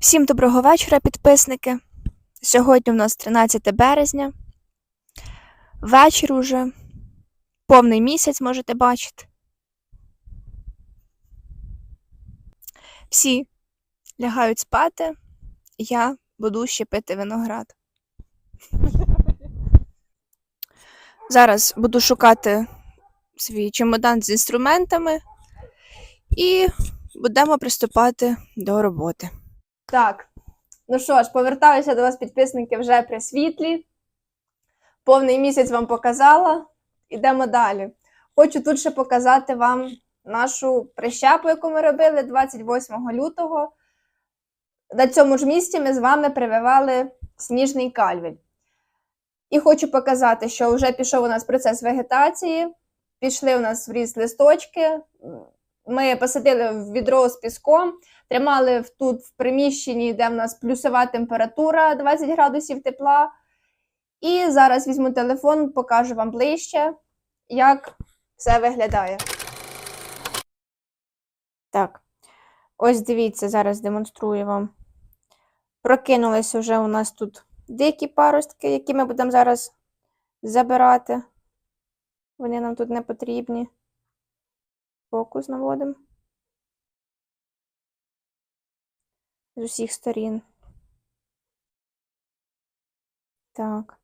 Всім доброго вечора, підписники. Сьогодні у нас 13 березня. Вечір уже. Повний місяць можете бачити. Всі лягають спати. Я буду ще пити виноград. Зараз буду шукати свій чемодан з інструментами і будемо приступати до роботи. Так, ну що ж, повертаюся до вас, підписники, вже при світлі. Повний місяць вам показала. Ідемо далі. Хочу тут ще показати вам нашу прищепу, яку ми робили 28 лютого. На цьому ж місці ми з вами прививали сніжний кальвіль. І хочу показати, що вже пішов у нас процес вегетації, пішли у нас в ріст листочки. Ми посадили в відро з піском, тримали тут в приміщенні, де в нас плюсова температура 20 градусів тепла. І зараз візьму телефон, покажу вам ближче, як все виглядає. Так, ось дивіться, зараз демонструю вам. Прокинулися вже у нас тут дикі паростки, які ми будемо зараз забирати. Вони нам тут не потрібні. Фокус наводимо. З усіх сторін. Так.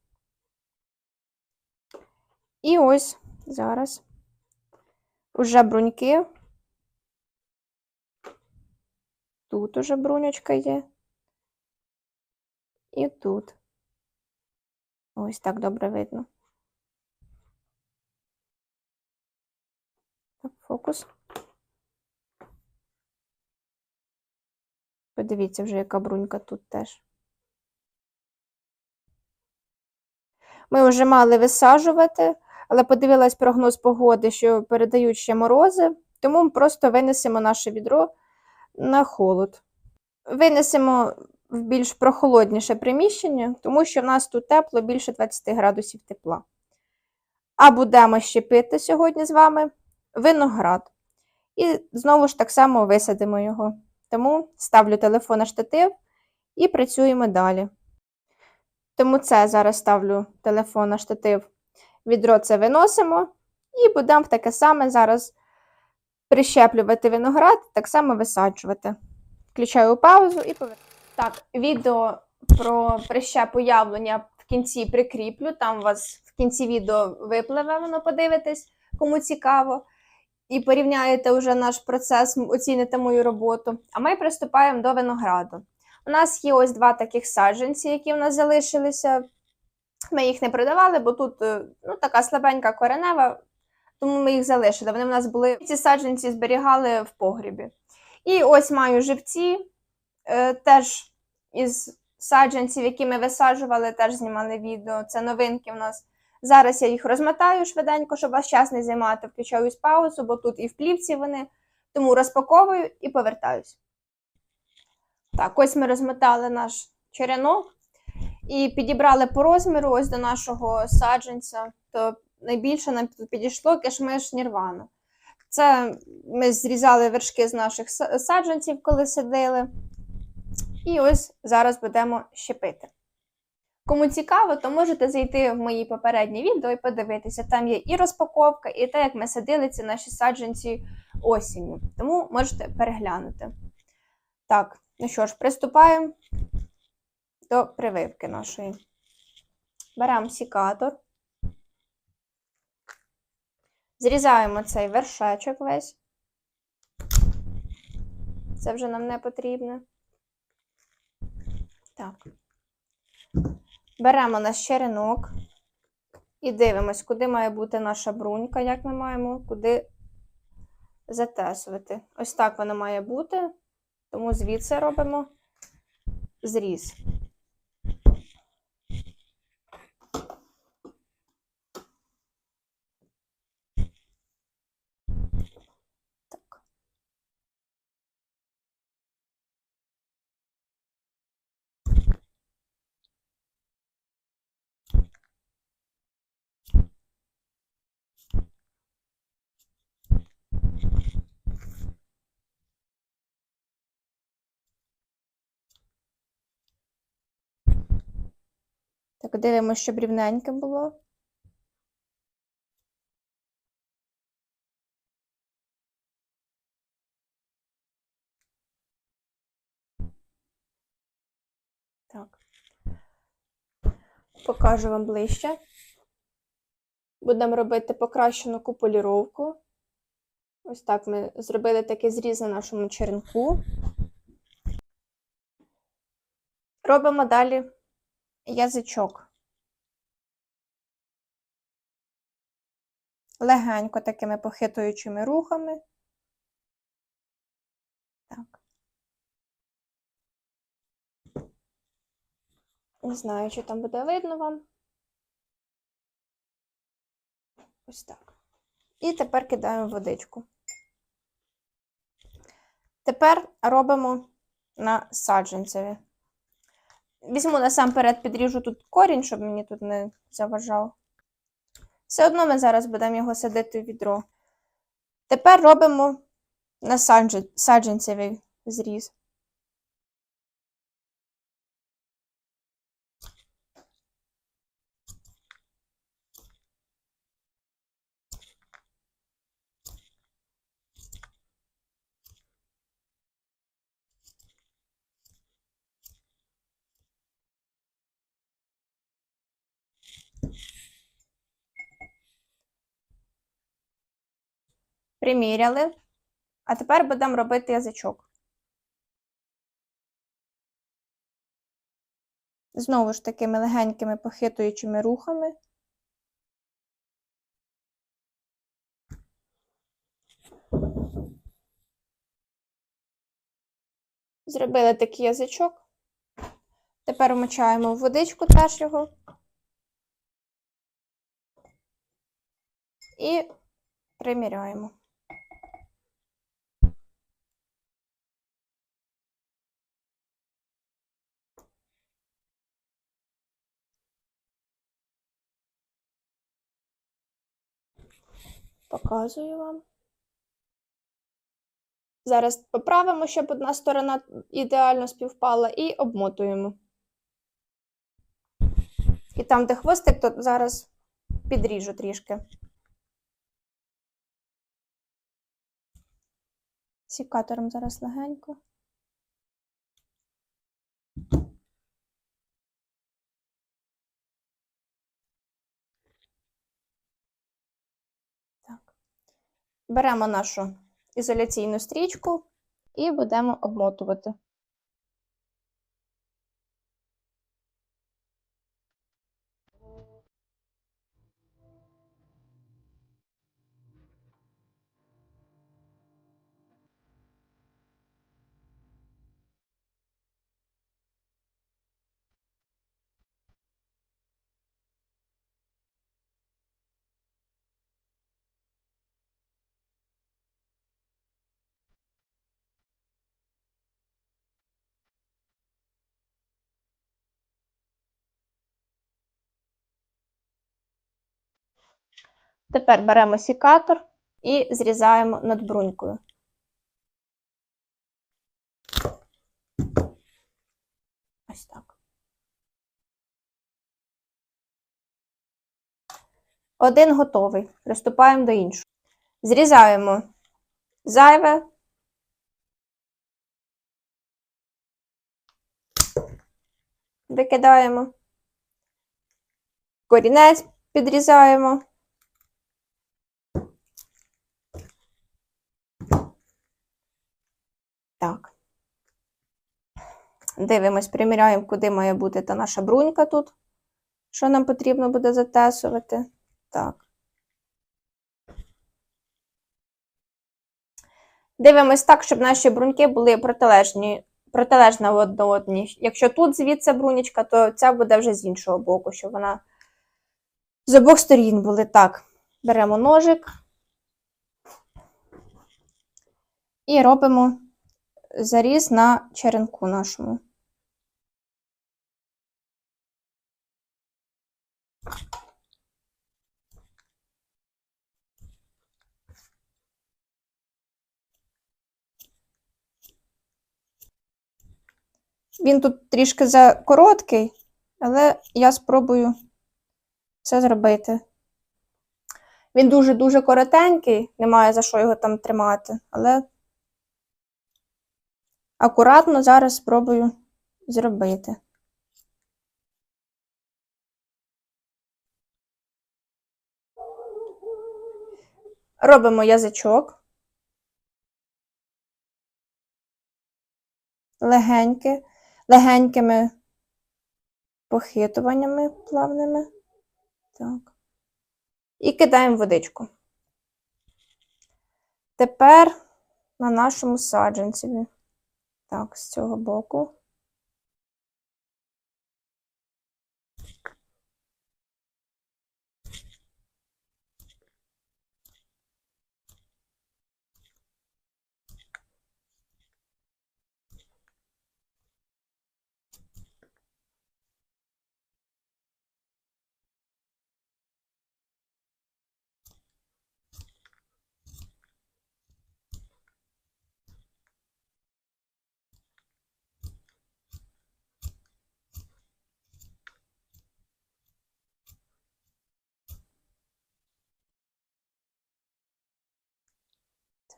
І ось зараз уже бруньки. Тут уже бруньочка є. І тут. Ось так добре видно. Так, фокус. Подивіться вже, яка брунька тут теж. Ми вже мали висаджувати, але подивилась прогноз погоди, що передають ще морози, тому ми просто винесемо наше відро на холод. Винесемо в більш прохолодніше приміщення, тому що в нас тут тепло більше 20 градусів тепла. А будемо ще пити сьогодні з вами виноград. І знову ж так само висадимо його. Тому ставлю телефон на штатив і працюємо далі. Тому це зараз ставлю телефон на штатив, відро це виносимо, і будемо таке саме зараз прищеплювати виноград, так само висаджувати. Включаю паузу і повертаю. Так, відео про прищепу яблуня в кінці прикріплю. Там у вас в кінці відео випливе, воно подивитесь, кому цікаво. І порівняєте вже наш процес, оціните мою роботу. А ми приступаємо до винограду. У нас є ось два таких саджанці, які в нас залишилися. Ми їх не продавали, бо тут е, ну, така слабенька коренева, тому ми їх залишили. Вони в нас були. Ці саджанці зберігали в погрібі. І ось маю живці, е, теж із саджанців, які ми висаджували, теж знімали відео. Це новинки в нас. Зараз я їх розмотаю швиденько, щоб вас час не займати. Включаю паузу, бо тут і в плівці вони. Тому розпаковую і повертаюсь. Так, ось ми розмотали наш черенок і підібрали по розміру ось до нашого саджанця. То найбільше нам підійшло кешмиш нірвана. Це ми зрізали вершки з наших саджанців, коли сидили. І ось зараз будемо щепити. Кому цікаво, то можете зайти в мої попередні відео і подивитися. Там є і розпаковка, і те, як ми садили ці наші саджанці осінню. Тому можете переглянути. Так, ну що ж, приступаємо до прививки нашої. Беремо сікатор. Зрізаємо цей вершечок весь. Це вже нам не потрібно. Так. Беремо наш черенок і дивимось, куди має бути наша брунька, як ми маємо, куди затесувати. Ось так вона має бути, тому звідси робимо зріз. Так, дивимося, щоб рівненьке було. Так. Покажу вам ближче. Будемо робити покращену куполіровку. Ось так ми зробили такий зріз на нашому черенку. Робимо далі язичок. Легенько такими похитуючими рухами. Так. Не знаю, чи там буде видно вам. Ось так. І тепер кидаємо водичку. Тепер робимо на саджанцеві. Візьму насамперед підріжу тут корінь, щоб мені тут не заважав. Все одно ми зараз будемо його садити в відро. Тепер робимо на саджанцевий зріз. Приміряли. А тепер будемо робити язичок. Знову ж такими легенькими похитуючими рухами. Зробили такий язичок. Тепер вмочаємо в водичку теж його. І приміряємо. Показую вам. Зараз поправимо, щоб одна сторона ідеально співпала, і обмотуємо. І там, де хвостик, то зараз підріжу трішки. Сікатором зараз легенько. Беремо нашу ізоляційну стрічку і будемо обмотувати. Тепер беремо сікатор і зрізаємо над брунькою. Ось так. Один готовий. Приступаємо до іншого. Зрізаємо зайве. Викидаємо. Корінець підрізаємо. Так. Дивимось, приміряємо, куди має бути та наша брунька тут. Що нам потрібно буде затесувати. Так. Дивимось так, щоб наші бруньки були протилежні, протилежна одній. Якщо тут звідси брунічка, то ця буде вже з іншого боку, щоб вона з обох сторін були. Так, беремо ножик і робимо заріз на черенку нашому. Він тут трішки закороткий, Але я спробую все зробити. Він дуже-дуже коротенький, немає за що його там тримати, але Акуратно зараз спробую зробити. робимо язичок. Легеньке, легенькими похитуваннями плавними. Так. І кидаємо водичку. Тепер на нашому саджанцеві. Так, з цього боку.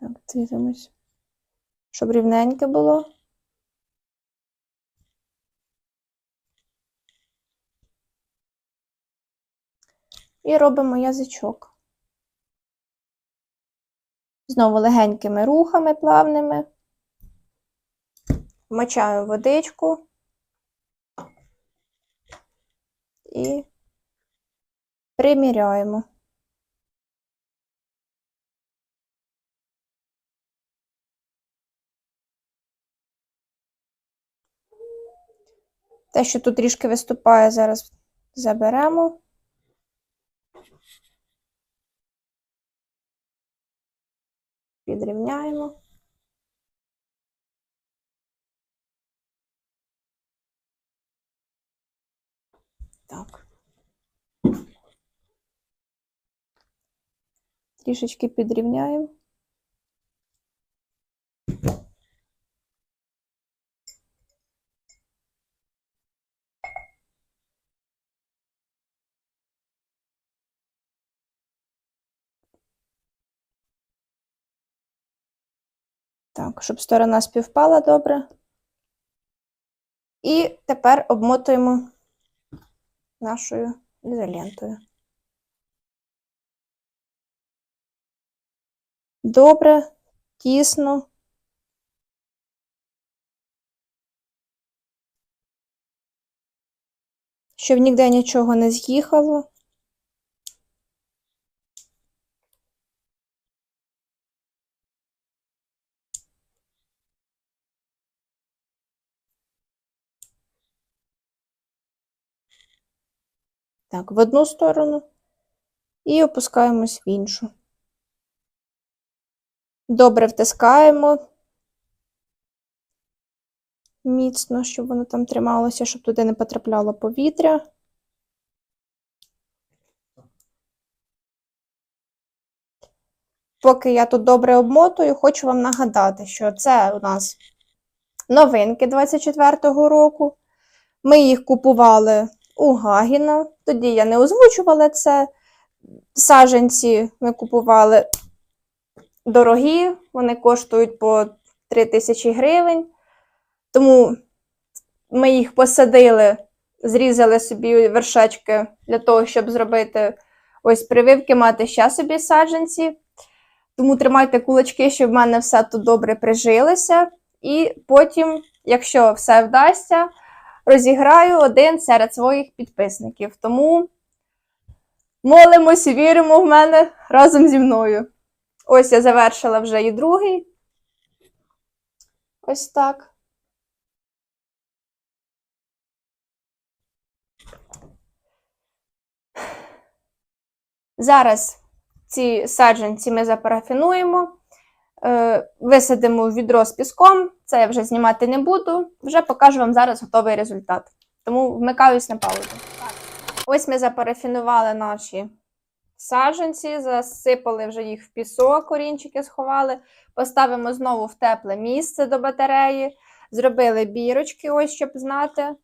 Так, дивимось. Щоб рівненьке було. І робимо язичок. Знову легенькими рухами плавними. Вмочаємо водичку і приміряємо. Те, що тут трішки виступає, зараз заберемо. Підрівняємо. Так. Трішечки підрівняємо. Так, щоб сторона співпала добре. І тепер обмотуємо нашою ізолентою. Добре, тісно. Щоб ніде нічого не з'їхало. Так, в одну сторону і опускаємось в іншу. Добре втискаємо міцно, щоб воно там трималося, щоб туди не потрапляло повітря. Поки я тут добре обмотую, хочу вам нагадати, що це у нас новинки 24-го року. Ми їх купували у Гагіна. Тоді я не озвучувала це. Саженці ми купували дорогі, вони коштують по 3 тисячі гривень. Тому ми їх посадили, зрізали собі вершечки для того, щоб зробити ось прививки, мати ще собі саджанці. Тому тримайте кулачки, щоб в мене все тут добре прижилося. І потім, якщо все вдасться, розіграю один серед своїх підписників. Тому молимось і віримо в мене разом зі мною. Ось я завершила вже і другий. Ось так. Зараз ці саджанці ми запарафінуємо, висадимо в відро з піском. Це я вже знімати не буду. Вже покажу вам зараз готовий результат. Тому вмикаюсь на паузу. Ось ми запарафінували наші саджанці, засипали вже їх в пісок, корінчики сховали. Поставимо знову в тепле місце до батареї. Зробили бірочки, ось щоб знати,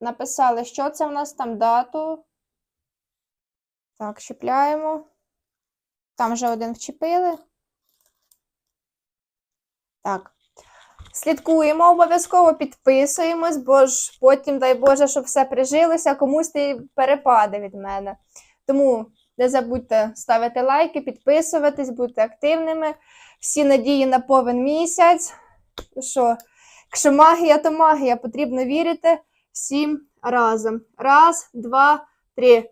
Написали, що це в нас там дату. Так, чіпляємо. Там вже один вчепили. Так. Слідкуємо, обов'язково підписуємось, бо ж потім, дай Боже, щоб все прижилося, комусь ти перепаде від мене. Тому не забудьте ставити лайки, підписуватись, бути активними. Всі надії на повен місяць. Що, якщо магія, то магія, потрібно вірити всім разом. Раз, два, три.